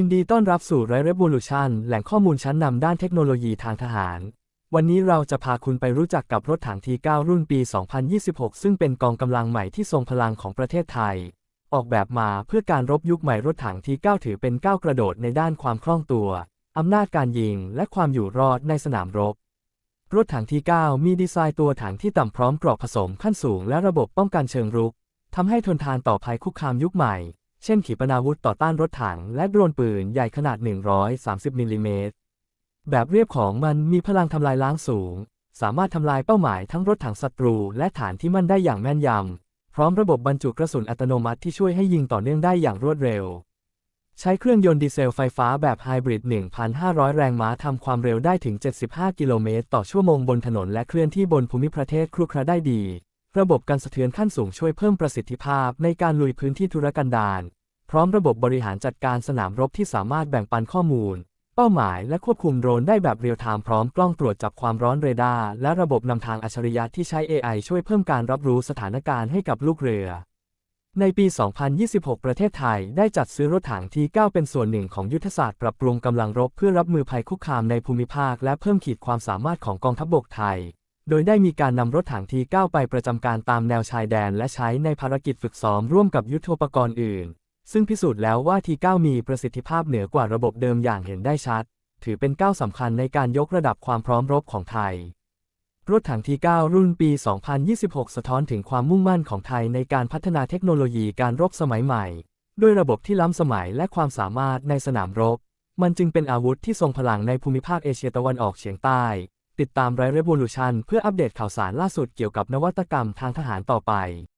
ินดีต้อนรับสู่ไรเร v o l u t i o n แหล่งข้อมูลชั้นนำด้านเทคโนโลยีทางทหาร วันนี้เราจะพาคุณไปรู้จักกับรถถัง T9 รุ่นปี 2026 ซึ่งเป็นกองกำลังใหม่ที่ทรงพลังของประเทศไทย ออกแบบมาเพื่อการรบยุคใหม่รถถัง T9 ถือเป็นก้าวกระโดดในด้านความคล่องตัว อำนาจการยิง และความอยู่รอดในสนามรบ รถถัง T9 มีดีไซน์ตัวถังที่ต่ำพร้อมกรอบผสมขั้นสูงและระบบป้องกันเชิงรุกทำให้ทนทานต่อภัยคุกคามยุคใหม่ เช่นขีปนาวุธต่อต้านรถถังและโดรนปืนใหญ่ขนาด 130มิลลิเมตร แบบเรียบของมันมีพลังทำลายล้างสูง สามารถทำลายเป้าหมายทั้งรถถังศัตรูและฐานที่มั่นได้อย่างแม่นยำ พร้อมระบบบรรจุกระสุนอัตโนมัติที่ช่วยให้ยิงต่อเนื่องได้อย่างรวดเร็ว ใช้เครื่องยนต์ดีเซลไฟฟ้าแบบไฮบริด 1,500 แรงม้าทำความเร็วได้ถึง 75 กิโลเมตรต่อชั่วโมงบนถนนและเคลื่อนที่บนภูมิประเทศครุกคราได้ดีระบบการสะเทือนขั้นสูงช่วยเพิ่มประสิทธิภาพในการลุยพื้นที่ธุรกันดาร พร้อมระบบบริหารจัดการสนามรบที่สามารถแบ่งปันข้อมูล เป้าหมายและควบคุมโดรนได้แบบเรียลไทม์พร้อมกล้องตรวจจับความร้อนเรดาร์และระบบนำทางอัจฉริยะที่ใช้ AI ช่วยเพิ่มการรับรู้สถานการณ์ให้กับลูกเรือ ในปี 2026 ประเทศไทยได้จัดซื้อรถถังที่ 9 เป็นส่วนหนึ่งของยุทธศาสตร์ปรับปรุงกำลังรบเพื่อรับมือภัยคุกคามในภูมิภาค และเพิ่มขีดความสามารถของกองทัพบกไทยโดยได้มีการนำรถถังที่9ไปประจำการตามแนวชายแดน และใช้ในภารกิจฝึกซ้อมร่วมกับยุทโธปกรณ์อื่น ซึ่งพิสูจน์แล้วว่าที9มีประสิทธิภาพเหนือกว่าระบบเดิมอย่างเห็นได้ชัด ถือเป็นก้าวสำคัญในการยกระดับความพร้อมรบของไทย รถถังที9รุ่นปี 2026 สะท้อนถึงความมุ่งมั่นของไทยในการพัฒนาเทคโนโลยีการรบสมัยใหม่ ด้วยระบบที่ล้ำสมัยและความสามารถในสนามรบ มันจึงเป็นอาวุธที่ทรงพลังในภูมิภาคเอเชียตะวันออกเฉียงใต้ ติดตามไรเร v o l u t i o n เพื่ออัปเดตข่าวสารล่าสุดเกี่ยวกับนวัตกรรมทางทหารต่อไป